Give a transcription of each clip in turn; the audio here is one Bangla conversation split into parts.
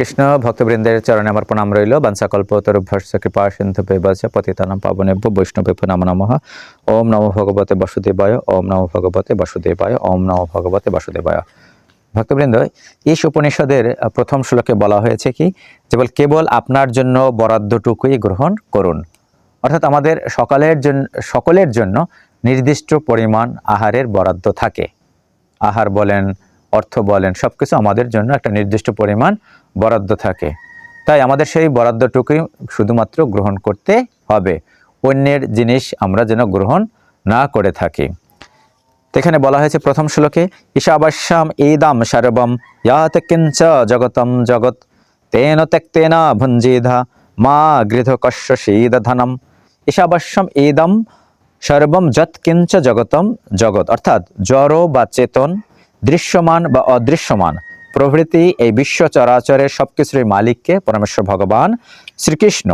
কৃষ্ণ ভক্তবৃন্দের চরণে আমার প্রণাম রইল। বাঞ্ছাকল্প তরুভ্যস্য কৃপা, সিন্ধু পেবাচ পতিতানাম পাবনেভ্য বৈষ্ণবেভ্য নাম নমঃ। ওম নমো ভগবতে বাসুদেবায়, ওম নমো ভগবতে বাসুদেবায়, ওম নমো ভগবতে বাসুদেবায়। ভক্তবৃন্দ, এই উপনিষদের প্রথম শ্লোকে বলা হয়েছে কি? কেবল কেবল আপনার জন্য বরাদ্দটুকুই গ্রহণ করুন। অর্থাৎ আমাদের সকালের জন্য সকলের জন্য নির্দিষ্ট পরিমাণ আহারের বরাদ্দ থাকে। আহার বলেন অর্থ বলেন সব কিছু আমাদের জন্য একটা নির্দিষ্ট পরিমাণ বরাদ্দ থাকে। তাই আমাদের সেই বরাদ্দটুকুই শুধুমাত্র গ্রহণ করতে হবে। অন্যের জিনিস আমরা যেন গ্রহণ না করে থাকি। এখানে বলা হয়েছে প্রথম শ্লোকে, ঈশাবাস্যাম ইদাম সর্বম ইয়াত কিঞ্চ জগতম জগৎ, তেন ত্যক্তেন ভুঞ্জিধা মা গৃধ কশ্য শীদধনম ঈশাবাস্যম ইদম সর্বম যৎ কিঞ্চ জগতম জগৎ, অর্থাৎ জড় বা চেতন দৃশ্যমান বা অদৃশ্যমান। প্রভৃতি এই বিশ্ব চরাচরের সব কিছুরই মালিককে পরমেশ্বর ভগবান শ্রীকৃষ্ণ।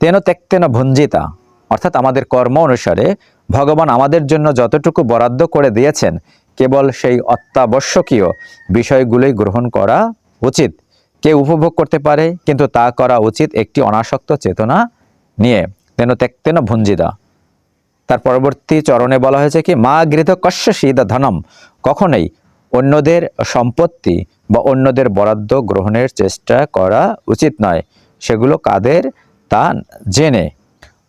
তেন ত্যক্তেন ভুঞ্জিতা। অর্থাৎ আমাদের কর্ম অনুসারে ভগবান আমাদের জন্য যতটুকু বরাদ্দ করে দিয়েছেন, কেবল সেই অত্যাবশ্যকীয় বিষয়গুলোই গ্রহণ করা উচিত। কেউ উপভোগ করতে পারে, কিন্তু তা করা উচিত একটি অনাসক্ত চেতনা নিয়ে। তেন ত্যক্তেন ভুঞ্জিতা। তার পরবর্তী চরণে বলা হয়েছে কি, মা গৃহীত কশ্য শীদা ধনম। কখনোই অন্যদের সম্পত্তি বা অন্যদের বরাদ্দ গ্রহণের চেষ্টা করা উচিত নয়। সেগুলো কাদের? তা জেনে।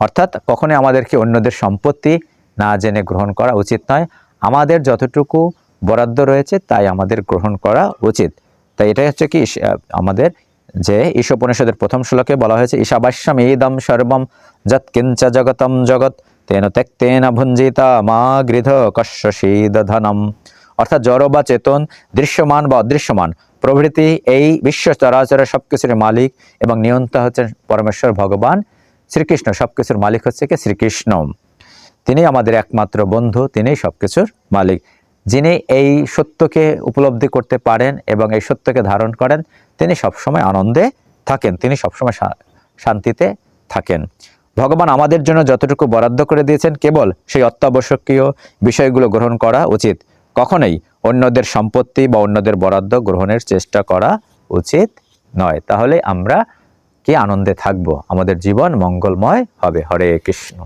অর্থাৎ কখনোই আমাদেরকে অন্যদের সম্পত্তি না জেনে গ্রহণ করা উচিত নয়। আমাদের যতটুকু বরাদ্দ রয়েছে, তাই আমাদের গ্রহণ করা উচিত। তাই এটাই হচ্ছে কি আমাদের যে ঈশোপনিষদের প্রথম শ্লোকে বলা হয়েছে ঈশাবাস্যম ইদম সর্বম যৎ কিঞ্চ জগতম জগৎ, তেন ত্যক্তেন ভুঞ্জিতা মা গৃধ কশ্য ধনম অর্থাৎ জড় বা চেতন, দৃশ্যমান বা অদৃশ্যমান, প্রভৃতি এই বিশ্ব চরাচরের সব কিছুর মালিক এবং নিয়ন্তা হচ্ছেন পরমেশ্বর ভগবান শ্রীকৃষ্ণ। সব কিছুর মালিক হচ্ছে কি? শ্রীকৃষ্ণ। তিনি আমাদের একমাত্র বন্ধু, তিনিই সব কিছুর মালিক। যিনি এই সত্যকে উপলব্ধি করতে পারেন এবং এই সত্যকে ধারণ করেন, তিনি সবসময় আনন্দে থাকেন, তিনি সবসময় শান্তিতে থাকেন। ভগবান আমাদের জন্য যতটুকু বরাদ্দ করে দিয়েছেন, কেবল সেই অত্যাবশ্যকীয় বিষয়গুলো গ্রহণ করা উচিত। কখনোই অন্যদের সম্পত্তি বা অন্যদের বরাদ্দ গ্রহণের চেষ্টা করা উচিত নয়। তাহলে আমরা কি আনন্দে থাকব? আমাদের জীবন মঙ্গলময় হবে। হরে কৃষ্ণ।